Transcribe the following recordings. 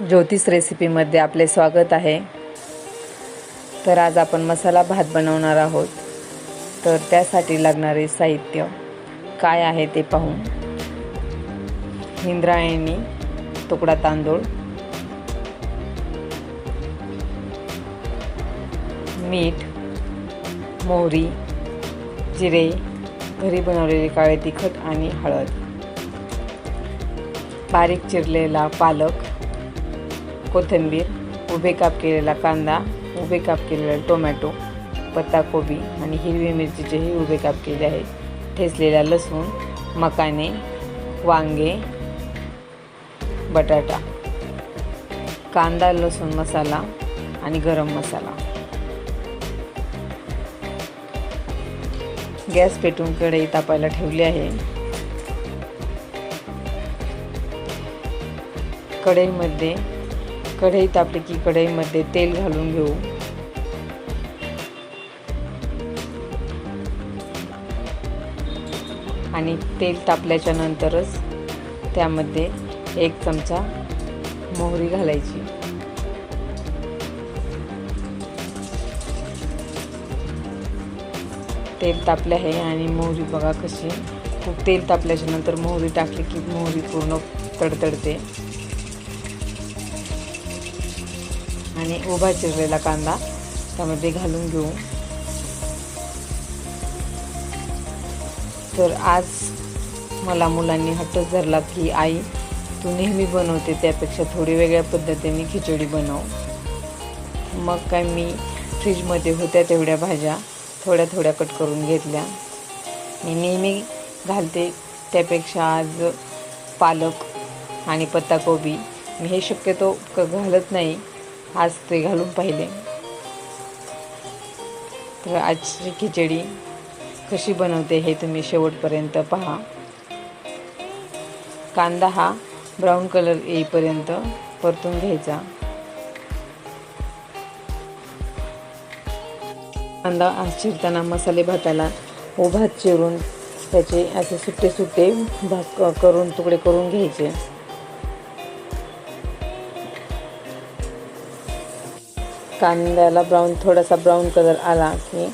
ज्योतिष रेसिपीमध्ये आपले स्वागत आहे. तर आज आपण मसाला भात बनवणार आहोत. तर त्यासाठी लागणारे साहित्य काय आहे ते पाहू इंद्रायणी तुकडा तांदूळ मीठ मोहरी जिरे घरी बनवलेले काळे तिखट आणि हळद. बारीक चिरलेला पालक कोथिंबीर उभे काप केलेला कांदा उभे काप केलेला टोमॅटो पत्ताकोबी आणि हिरवी मिरचीचेही उभे काप केले आहेत. ठेचलेला लसूण मकाने वांगे बटाटा कांदा लसूण मसाला आणि गरम मसाला. गॅस पेटून कढई तापायला ठेवली आहे. कढईमध्ये कढई तापली की कढईमध्ये तेल घालून घेऊ. आणि तेल तापल्याच्या नंतरच त्यामध्ये एक चमचा मोहरी घालायची. तेल तापले आहे आणि मोहरी बघा कशी. खूप तेल तापल्याच्या नंतर मोहरी टाकली की मोहरी पूर्ण तडतडते. आणि उभा चिरलेला कांदा. त्यामध्ये घालून घेऊ. तर आज मला मुलांनी हट्टच धरला की आई तू नेहमी बनवते त्यापेक्षा थोडी वेगळ्या पद्धतीने खिचडी बनव. मग काय मी फ्रीजमध्ये होत्या तेवढ्या भाज्या थोड्या थोड्या कट करून घेतल्या. मी नेहमी घालते त्यापेक्षा आज पालक आणि पत्ताकोबी. मी हे शक्यतो क घालत नाही. आज ते घालून पाहिले. तर आजची खिचडी कशी बनवते हे तुम्ही शेवटपर्यंत पहा. कांदा हा ब्राऊन कलर येईपर्यंत परतून घ्यायचा. कांदा चिरताना मसाले भाताला उभा चिरून त्याचे असे सुट्टे सुट्टे भाग करून तुकडे करून घ्यायचे. कांद्याला ब्राऊन थोडासा ब्राऊन कलर आला की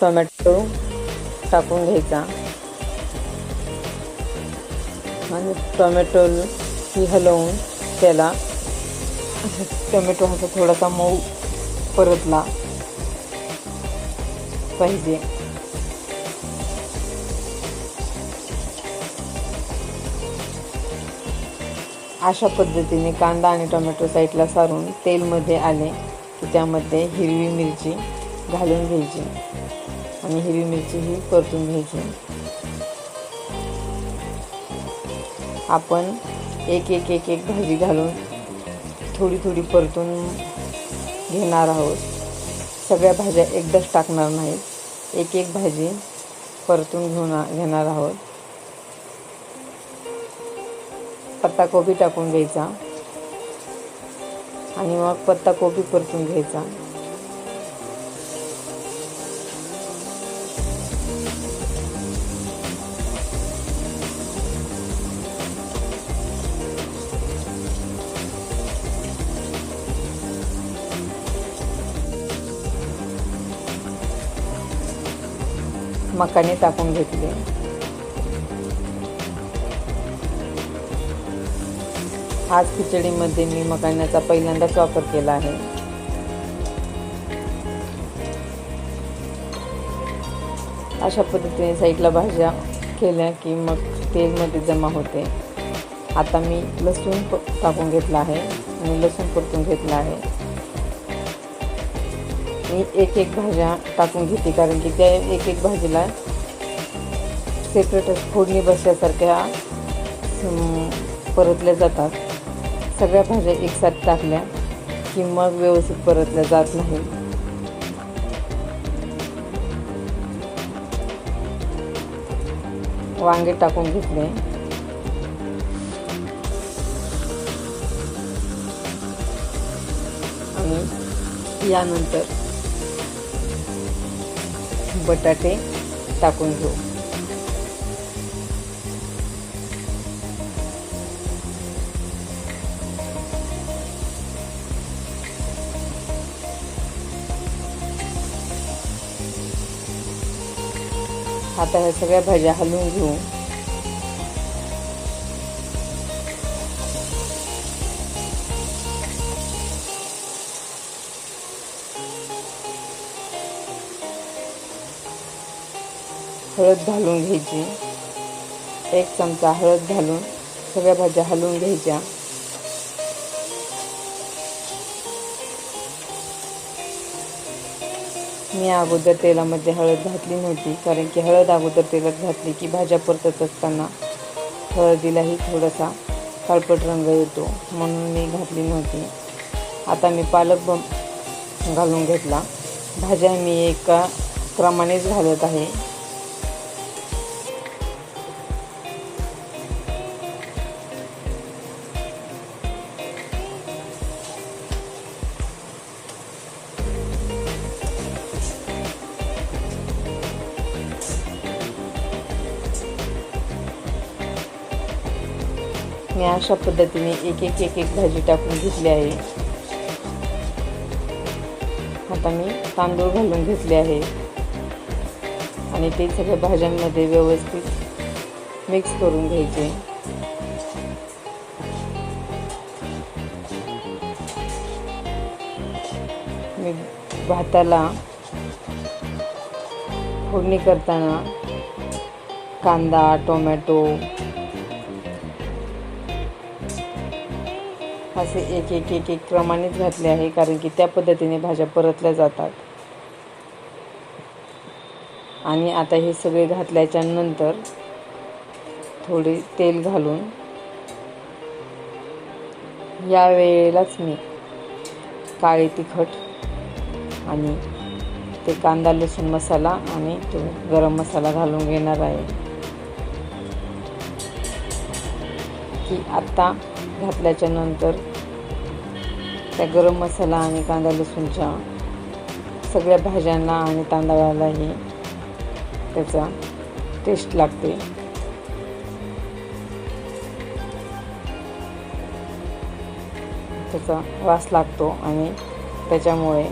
टोमॅटो टाकून घ्यायचा. आणि टोमॅटो ही हलवून त्याला टोमॅटो हा थोडासा मऊ परतला पाहिजे. अशा पद्धतीने कांदा आणि टोमॅटो साईडला सारून तेलमध्ये आले. की त्यामध्ये हिरवी मिरची घालून घ्यायची. आणि हिरवी मिरची ही परतून घ्यायची. आपण एक एक एक एक भाजी घालून थोडी थोडी परतून घेणार आहोत. सगळ्या भाज्या एकदाच टाकणार नाहीत. एक एक भाजी परतून घेऊन घेणार आहोत. पत्ताकोबी टाकून घ्यायचा. आणि मग पत्ताकोबी परतून घ्यायचा. मकाने टाकून घेतले. आज खिचडीमध्ये मी मकाण्याचा पहिल्यांदाच वापर केला आहे. अशा पद्धतीने साईडला भाज्या केल्या की मग तेलमध्ये जमा होते. आता मी लसूण प टाकून घेतला आहे आणि लसूण परतून घेतला आहे. मी एक एक भाज्या टाकून घेते कारण की त्या एक एक भाजीला सेपरेट फोडणी बसल्यासारख्या परतल्या जातात. सगळ्या भाज्या म्हणजे एकसाथ टाकल्या की मग व्यवस्थित परतल्या जात नाही. वांगे टाकून घेतले. आणि यानंतर बटाटे टाकून घेऊ. आता ह्या सगळ्या भाज्या हलवून घेऊ. हळद घालून घ्यायची. एक चमचा हळद घालून सगळ्या भाज्या हलवून घ्यायच्या. मी अगोदर तेलामध्ये हळद घातली नव्हती कारण की हळद अगोदर तेलात घातली की भाज्या परतत असताना हळदीलाही थोडासा काळपट रंग येतो म्हणून मी घातली नव्हती. आता मी पालक ब घालून घेतला. भाज्या मी एका क्रमानेच घालत आहे. मी अशा पद्धतीने एक एक एक एक भाजी टाकून घेतली आहे. आता मी तांदूळ घालून घेतले आहे. आणि ते सगळ्या भाज्यांमध्ये व्यवस्थित मिक्स करून घ्यायचे. मी भाताला फोडणी करताना कांदा टोमॅटो असे एक एक एक एक क्रमानेच घातले आहे कारण की त्या पद्धतीने भाज्या परतल्या जातात. आणि आता हे सगळे घातल्याच्या नंतर थोडे तेल घालून या वेळेलाच मी काळे तिखट आणि ते कांदा लसूण मसाला आणि तो गरम मसाला घालून घेणार आहे. की आत्ता घातल्याच्या नंतर त्या गरम मसाला आणि कांदा लसूणच्या सगळ्या भाज्यांना आणि तांदळालाही त्याचा टेस्ट लागते. त्याचा वास लागतो आणि त्याच्यामुळे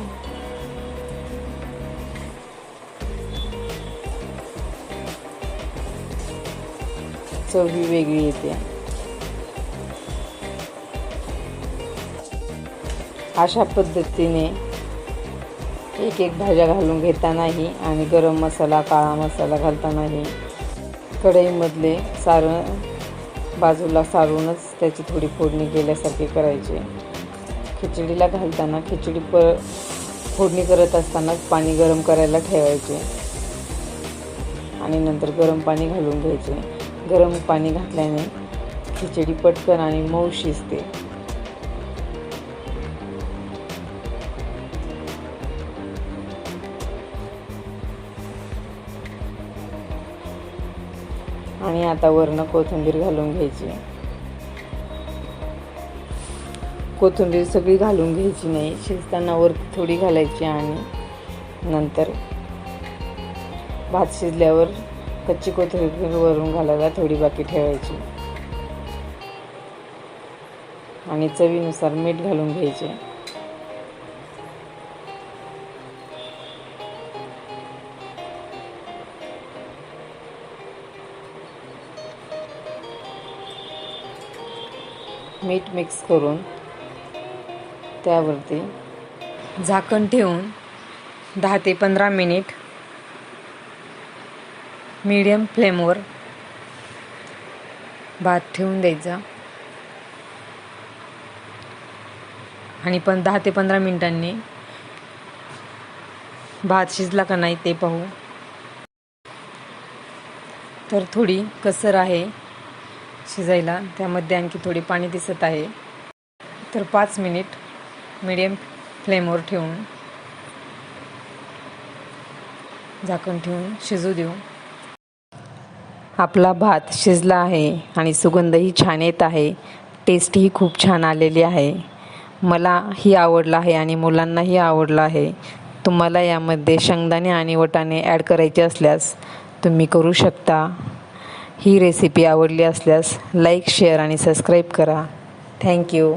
चव ही वेगळी येते. अशा पद्धतीने एक एक भाज्या घालून घेतानाही आणि गरम मसाला काळा मसाला घालतानाही कढईमधले सारण बाजूला सारूनच त्याची थोडी फोडणी केल्यासारखी करायची. खिचडीला घालताना खिचडी प फोडणी करत असतानाच पाणी गरम करायला ठेवायचे. आणि नंतर गरम पाणी घालून घ्यायचे. गरम पाणी घातल्याने खिचडी पटकन आणि मऊ शिजते. आणि आता वरनं कोथिंबीर घालून घ्यायची. कोथिंबीर सगळी घालून घ्यायची नाही शिजताना वर थोडी घालायची आणि नंतर भात शिजल्यावर कच्ची कोथिंबीर वरून घालायला थोडी बाकी ठेवायची. आणि चवीनुसार मीठ घालून घ्यायचे. मीठ मिक्स करून त्यावरती झाकण ठेवून दहा ते पंधरा मिनिट मीडियम फ्लेमवर भात ठेवून द्यायचा. आणि पण दहा ते पंधरा मिनिटांनी भात शिजला का नाही ते पाहू. तर थोडी कसर आहे. शिजायला. त्यामध्ये आणखी थोडी पाणी दिसत आहे. तर पाच मिनिट मिडियम फ्लेमवर ठेवून झाकण ठेवून शिजू देऊ. आपला भात शिजला आहे आणि सुगंधही छान येत आहे. टेस्टही खूप छान आलेली आहे. मलाही आवडला आहे आणि मुलांनाही आवडला आहे. तुम्हाला यामध्ये शेंगदाणे आणि वटाणे ॲड करायचे असल्यास तुम्ही करू शकता. ही रेसिपी आवडली असल्यास लाईक शेअर आणि सबस्क्राईब करा. Thank you